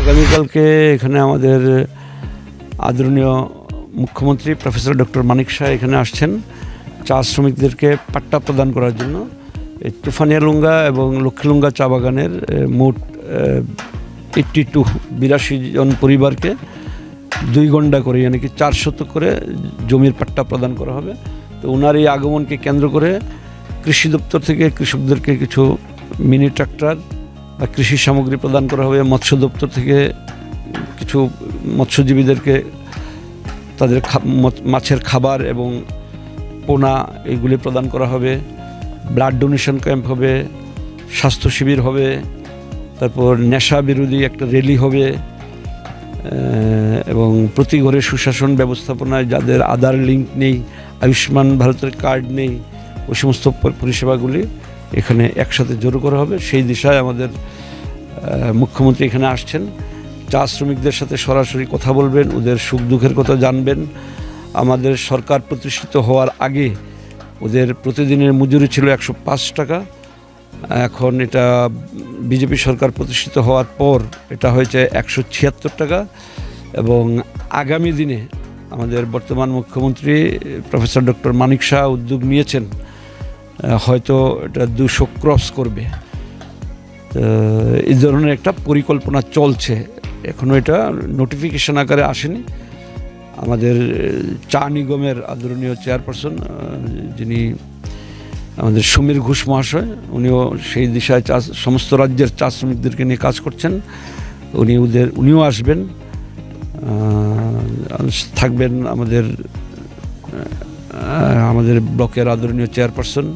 আগামীকালকে এখানে আমাদের আদরণীয় মুখ্যমন্ত্রী প্রফেসর ডক্টর মানিক শাহ এখানে আসছেন চা শ্রমিকদেরকে পাট্টা প্রদান করার জন্য। এই তুফানিয়া লুঙ্গা এবং লক্ষ্মীলুঙ্গা চা বাগানের মোট এইট্টি টু বিরাশি জন পরিবারকে দুই ঘণ্টা করে মানে কি চার শত করে জমির পাট্টা প্রদান করা হবে। তো ওনার এই আগমনকে কেন্দ্র করে কৃষি দপ্তর থেকে কৃষকদেরকে কিছু মিনি ট্রাক্টর বা কৃষি সামগ্রী প্রদান করা হবে, মৎস্য দপ্তর থেকে কিছু মৎস্যজীবীদেরকে তাদের মাছের খাবার এবং পোনা এগুলি প্রদান করা হবে, ব্লাড ডোনেশন ক্যাম্প হবে, স্বাস্থ্য শিবির হবে, তারপর নেশা বিরোধী একটা র্যালি হবে এবং প্রতি ঘরে সুশাসন ব্যবস্থাপনায় যাদের আধার লিঙ্ক নেই, আয়ুষ্মান ভারতের কার্ড নেই ওই সমস্ত পরিষেবাগুলি এখানে একসাথে জড়ো করা হবে। সেই দিশায় আমাদের মুখ্যমন্ত্রী এখানে আসছেন। চা শ্রমিকদের সাথে সরাসরি কথা বলবেন, ওদের সুখ দুঃখের কথা জানবেন। আমাদের সরকার প্রতিষ্ঠিত হওয়ার আগে ওদের প্রতিদিনের মজুরি ছিল একশো পাঁচ টাকা। এখন এটা বিজেপি সরকার প্রতিষ্ঠিত হওয়ার পর এটা হয়েছে একশো ছিয়াত্তর টাকা এবং আগামী দিনে আমাদের বর্তমান মুখ্যমন্ত্রী প্রফেসর ডক্টর মানিক শাহ উদ্যোগ নিয়েছেন হয়তো এটা দুশো ক্রস করবে। এই ধরনের একটা পরিকল্পনা চলছে। এখনও এটা নোটিফিকেশন আকারে আসেনি। আমাদের চা নিগমের আদরণীয় চেয়ারপারসন যিনি আমাদের সমীর ঘোষ মহাশয়, উনিও সেই দিশায় চা, সমস্ত রাজ্যের চা শ্রমিকদেরকে নিয়ে কাজ করছেন। উনি ওদের, উনিও আসবেন। থাকবেন আমাদের আমাদের ব্লকের আদরণীয় চেয়ারপারসন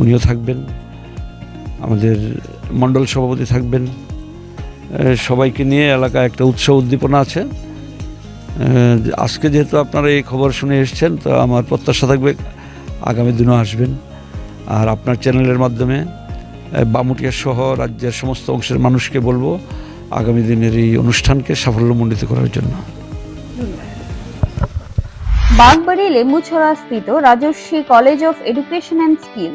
উনিও থাকবেন, আমাদের মণ্ডল সভাপতি থাকবেন। সবাইকে নিয়ে এলাকায় একটা উৎসব উদ্দীপনা আছে। আজকে যেহেতু আপনারা এই খবর শুনে এসেছেন, তো আমার প্রত্যাশা থাকবে আগামী দিনও আসবেন। আর আপনার চ্যানেলের মাধ্যমে বামুটিয়া সহ রাজ্যের সমস্ত অংশের মানুষকে বলব, আগামী দিনের এই অনুষ্ঠানকে সাফল্যমণ্ডিত করার জন্য। বাগবাড়ি লেম্বুছড়া স্থিত Rajarshi college of education and skill